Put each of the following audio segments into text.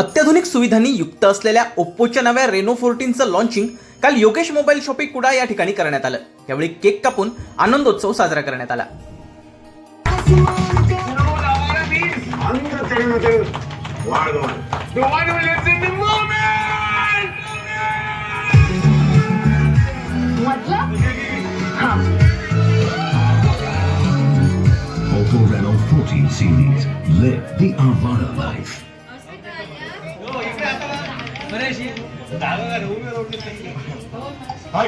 अत्याधुनिक सुविधांनी युक्त असलेल्या ओप्पोच्या नव्या रेनो फोर्टीनचं लॉन्चिंग काल योगेश मोबाईल शॉपिंग कुडा या ठिकाणी करण्यात आलं यावेळी केक कापून आनंदोत्सव साजरा करण्यात आला The one who lives the moment! life. हाँ Oppo Reno 14 series. Live the Avara life.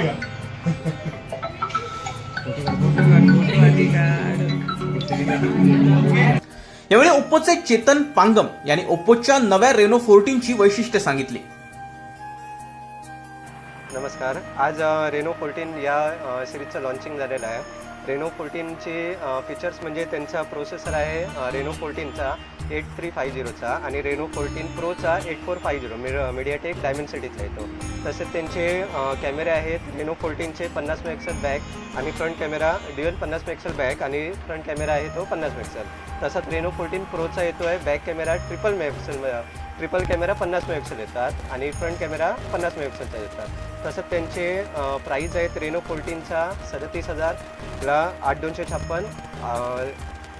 यावेळी ओप्पोचे चेतन पांगम यांनी ओप्पोच्या नव्या रेनो फोर्टीनची वैशिष्ट्य सांगितली नमस्कार आज रेनो फोर्टीन या सिरीजचं लॉन्चिंग झालेलं आहे रेनो फोर्टीनचे फीचर्स म्हणजे त्यांचा प्रोसेसर आहे रेनो फोर्टीनचा एट थ्री फाय झिरोचा आणि Reno fourteen प्रोचा eight four five zero mid MediaTek डायमेन्सिटीचा येतो तसेच त्यांचे कॅमेरे आहेत रेनो फोर्टीनचे पन्नास मेक्सल बॅक आणि फ्रंट कॅमेरा ड्युअल पन्नास मेक्सल बॅक आणि फ्रंट कॅमेरा आहे तो पन्नास मेक्सल तसंच रेनो फोर्टीन प्रोचा येतो आहे back camera triple मेक्सल triple camera पन्नास मेगापिक्सल येतात आणि फ्रंट कॅमेरा पन्नास मेगापिक्सलचा येतात. तसंच त्यांचे प्राईज आहेत रेनो फोर्टीनचा सदतीस हजारला आठ दोनशे छप्पन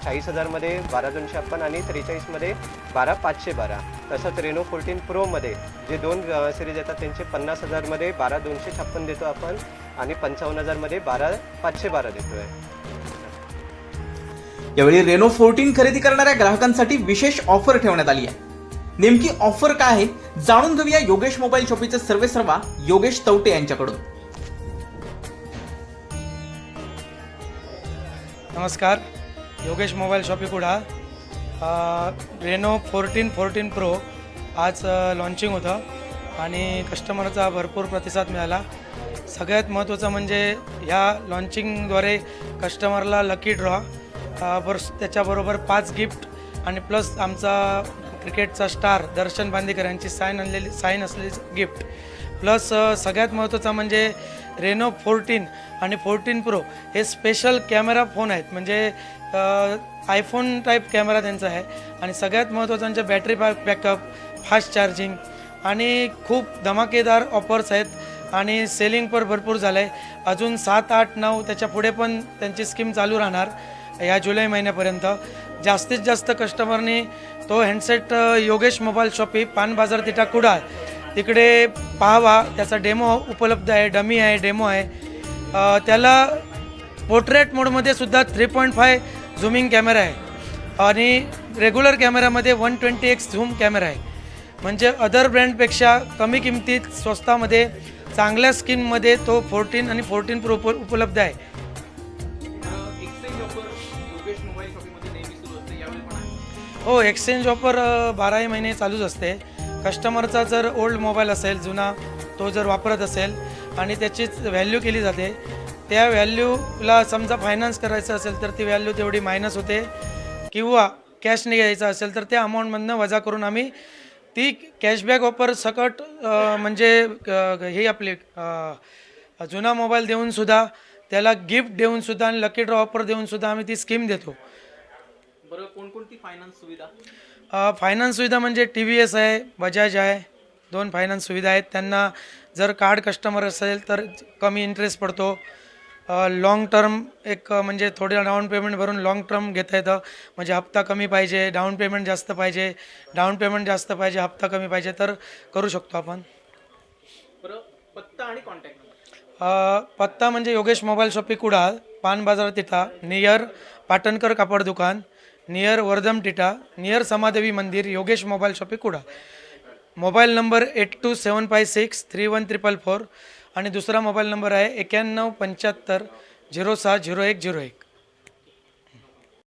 चाळीस हजारमध्ये बारा दोनशे छप्पन आणि त्रेचाळीसमध्ये बारा पाचशे बारा. तसंच रेनो फोर्टीन प्रोमध्ये जे दोन सिरीज येतात त्यांचे पन्नास हजारमध्ये बारा दोनशे छप्पन देतो आपण आणि पंचावन्न हजारमध्ये बारा पाचशे बारा देतो आहे यावेळी रेनो फोर्टीन खरेदी करणाऱ्या ग्राहकांसाठी विशेष ऑफर ठेवण्यात आली आहे. नेमकी ऑफर काय आहे जाणून घेऊया योगेश मोबाईल शॉपीचे सर्वे सर्वा योगेश तवटे यांच्याकडून. नमस्कार Yogesh mobile shoppy Kuda. Reno fourteen fourteen pro आज लॉन्चिंग होतं आणि कस्टमरचा भरपूर प्रतिसाद मिळाला. सगळ्यात महत्त्वाचं म्हणजे ह्या लॉन्चिंगद्वारे कस्टमरला लकी ड्रॉ बर त्याच्याबरोबर पाच गिफ्ट आणि प्लस आमचा क्रिकेटचा स्टार दर्शन बांदेकर यांची साईन आणलेली साईन असलेली गिफ्ट प्लस सगळ्यात महत्त्वाचं म्हणजे रेनो फोर्टीन आणि फोर्टीन प्रो हे स्पेशल कॅमेरा फोन आहेत. म्हणजे आयफोन टाईप कॅमेरा त्यांचा आहे. आणि सगळ्यात महत्त्वाचं म्हणजे बॅटरी बॅकअप फास्ट चार्जिंग आणि खूप धमाकेदार ऑफर्स आहेत. आणि सेलिंग पण भरपूर झालं आहे अजून सात आठ नऊ त्याच्या पुढे पण त्यांची स्कीम चालू राहणार या जुलै महिन्यापर्यंत. जास्तीत जास्त कस्टमरनी तो हँडसेट योगेश मोबाईल शॉपी पान बाजार तिटा कुडाळ तिकडे पाहावा त्याचा डेमो उपलब्ध आहे डमी आहे डेमो आहे. त्याला पोर्ट्रेट मोडमध्ये सुद्धा three point five zooming camera आहे. आणि रेग्युलर कॅमेरामध्ये one twenty X zoom camera आहे. म्हणजे अदर ब्रँडपेक्षा कमी किमतीत स्वस्तामध्ये चांगल्या स्किनमध्ये तो फोर्टीन आणि फोर्टीन प्रो उप उपलब्ध आहे. हो एक्सचेंज ऑफर बाराही महिने चालूच असते. कस्टमरचा जर ओल्ड मोबाईल असेल जुना तो जर वापरत असेल आणि त्याची व्हॅल्यू केली जाते त्या व्हॅल्यूला समजा फायनान्स करायचं असेल तर ती व्हॅल्यू तेवढी मायनस होते. किंवा कॅशने घ्यायचं असेल तर त्या अमाऊंटमधनं वजा करून आम्ही ती कॅशबॅक ऑफर सकट म्हणजे हे आपले आपली जुना मोबाईल देऊनसुद्धा त्याला गिफ्ट देऊनसुद्धा आणि लकी ड्रॉ ऑफर देऊनसुद्धा आम्ही ती स्कीम देतो. बरं कोणकोणती फायनान्स सुविधा? फायनान्स सुविधा म्हणजे टी व्ही एस आहे बजाज आहे दोन फायनान्स सुविधा आहेत. त्यांना जर कार्ड कस्टमर असेल तर कमी इंटरेस्ट पडतो. लाँग टर्म एक म्हणजे थोडे डाऊन पेमेंट भरून लाँग टर्म घेता येतं. म्हणजे हप्ता कमी पाहिजे डाऊन पेमेंट जास्त पाहिजे डाऊन पेमेंट जास्त पाहिजे हप्ता कमी पाहिजे तर करू शकतो आपण. बरं पत्ता आणि कॉन्टॅक्ट पत्ता म्हणजे योगेश मोबाईल शॉपी कुडाळ पान बाजार तिठा नियर पाटणकर कापड दुकान. नियर वर्धम टिटा नियर समादेवी मंदिर Yogesh mobile shoppy Kuda mobile number eight two seven five six three one triple four आणि दुसरा मोबाईल नंबर आहे एक्याण्णव पंच्याहत्तर झिरो सहा झिरो एक झिरो एक.